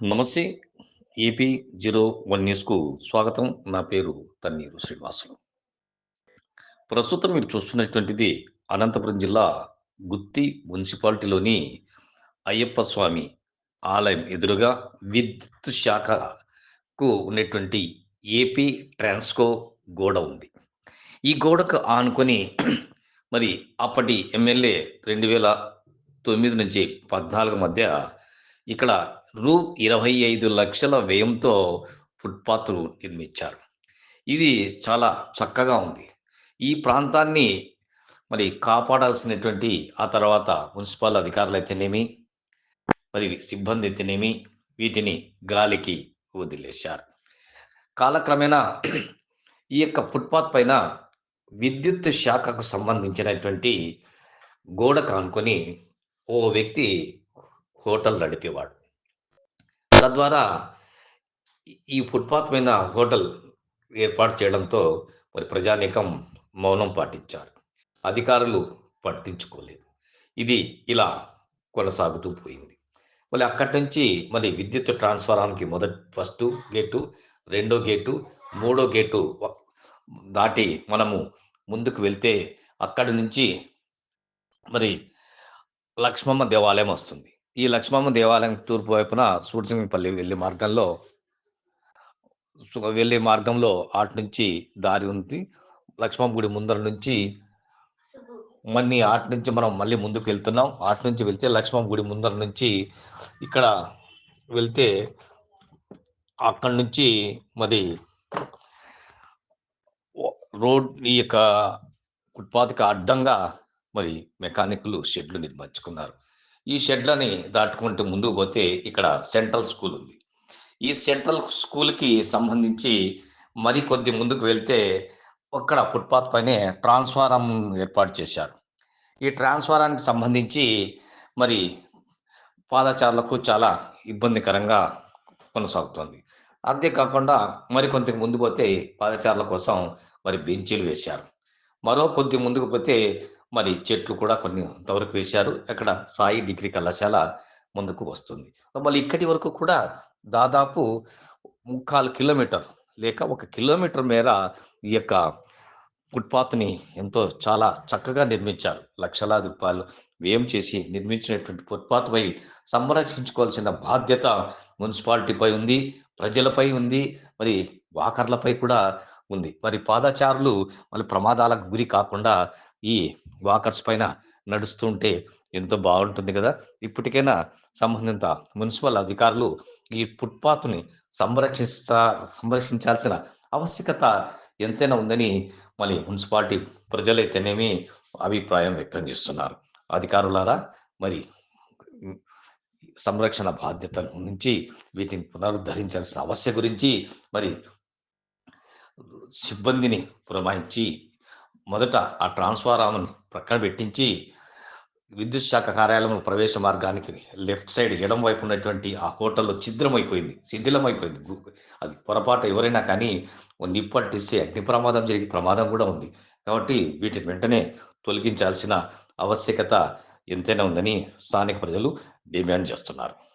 నమస్తే AP zero one న్యూస్కు స్వాగతం. నా పేరు తన్నీరు శ్రీనివాసులు ప్రస్తుతం మీరు చూస్తున్నటువంటిది అనంతపురం జిల్లా గుత్తి మున్సిపాలిటీలోని అయ్యప్ప స్వామి ఆలయం ఎదురుగా విద్యుత్ శాఖకు ఉన్నటువంటి ఏపీ ట్రాన్స్కో గోడ ఉంది. ఈ గోడకు ఆనుకొని మరి అప్పటి ఎమ్మెల్యే రెండు వేల తొమ్మిది నుంచి పద్నాలుగు మధ్య ఇక్కడ రూ ఇరవై ఐదు లక్షల వ్యయంతో ఫుట్పాత్ నిర్మించారు. ఇది చాలా చక్కగా ఉంది. ఈ ప్రాంతాన్ని మరి కాపాడాల్సినటువంటి ఆ తర్వాత మున్సిపల్ అధికారులు అయితేనేమి మరి సిబ్బంది అయితేనేమి వీటిని గాలికి వదిలేశారు. కాలక్రమేణా ఈ యొక్క ఫుట్పాత్ పైన విద్యుత్ శాఖకు సంబంధించినటువంటి గోడ కానుకొని ఓ వ్యక్తి హోటల్ నడిపేవాడు. తద్వారా ఈ ఫుట్పాత్ మీద హోటల్ ఏర్పాటు చేయడంతో మరి ప్రజానీకం మౌనం పాటించారు. అధికారులు పట్టించుకోలేదు. ఇది ఇలా కొనసాగుతూ పోయింది. మళ్ళీ అక్కడి నుంచి మరి విద్యుత్ ట్రాన్స్ఫారానికి మొదటి ఫస్ట్ గేటు రెండో గేటు మూడో గేటు దాటి మనము ముందుకు వెళ్తే అక్కడి నుంచి మరి లక్ష్మమ్మ దేవాలయం వస్తుంది. ఈ లక్ష్మమ్మ దేవాలయం తూర్పు వైపున సూర్సింగపల్లి వెళ్ళే మార్గంలో వెళ్ళే మార్గంలో అటు నుంచి దారి ఉంది. లక్ష్మమ్మ గుడి ముందర నుంచి మళ్ళీ అటు నుంచి మనం మళ్ళీ ముందుకు వెళ్తున్నాం. అటు నుంచి వెళ్తే లక్ష్మమ్మ గుడి ముందర నుంచి ఇక్కడ వెళ్తే అక్కడి నుంచి మరి రోడ్ ఈ యొక్క ఫుట్పాత్కి అడ్డంగా మరి మెకానిక్లు షెడ్లు నిర్మించుకున్నారు. ఈ షెడ్లని దాటుకుంటూ ముందుకు పోతే ఇక్కడ సెంట్రల్ స్కూల్ ఉంది. ఈ సెంట్రల్ స్కూల్కి సంబంధించి మరి కొద్ది ముందుకు వెళ్తే అక్కడ ఫుట్పాత్ పైనే ట్రాన్స్ఫారం ఏర్పాటు చేశారు. ఈ ట్రాన్స్ఫారానికి సంబంధించి మరి పాదచారులకు చాలా ఇబ్బందికరంగా కొనసాగుతుంది. అంతేకాకుండా మరి కొంత ముందు పోతే పాదచారుల కోసం మరి బెంచీలు వేశారు. మరో కొద్ది ముందుకు పోతే మరి చెట్లు కూడా కొన్ని అంతవరకు వేశారు. అక్కడ సాయి డిగ్రీ కళాశాల ముందుకు వస్తుంది. మళ్ళీ ఇక్కడి వరకు కూడా దాదాపు ముక్కాలు కిలోమీటర్ లేక ఒక కిలోమీటర్ మేర ఈ యొక్క ఫుట్పాత్ని ఎంతో చాలా చక్కగా నిర్మించారు. లక్షలాది రూపాయలు వ్యయం చేసి నిర్మించినటువంటి ఫుట్పాత్పై సంరక్షించుకోవాల్సిన బాధ్యత మున్సిపాలిటీపై ఉంది ప్రజలపై ఉంది మరి వాకర్లపై కూడా ఉంది. మరి పాదచారులు మళ్ళీ ప్రమాదాలకు గురి కాకుండా ఈ వాకర్స్ పైన నడుస్తుంటే ఎంతో బాగుంటుంది కదా. ఇప్పటికైనా సంబంధిత మున్సిపల్ అధికారులు ఈ ఫుట్పాత్ని సంరక్షిస్తా సంరక్షించాల్సిన ఆవశ్యకత ఎంతైనా ఉందని మళ్ళీ మున్సిపాలిటీ ప్రజలైతేనేమి అభిప్రాయం వ్యక్తం చేస్తున్నారు. అధికారులారా మరి సంరక్షణ బాధ్యతల నుంచి వీటిని పునరుద్ధరించాల్సిన అవశ్య గురించి మరి సిబ్బందిని పురమాయించి మొదట ఆ ట్రాన్స్ఫారామర్ని ప్రక్కన పెట్టించి విద్యుత్ శాఖ కార్యాలయం ప్రవేశ మార్గానికి లెఫ్ట్ సైడ్ ఎడం వైపు ఉన్నటువంటి ఆ హోటల్లో ఛిద్రం అయిపోయింది శిథిలం అయిపోయింది అది పొరపాటు ఎవరైనా కానీ నిప్పు అంటిస్తే అగ్ని ప్రమాదం జరిగే ప్రమాదం కూడా ఉంది. కాబట్టి వీటిని వెంటనే తొలగించాల్సిన ఆవశ్యకత ఎంతైనా ఉందని స్థానిక ప్రజలు డిమాండ్ చేస్తున్నారు.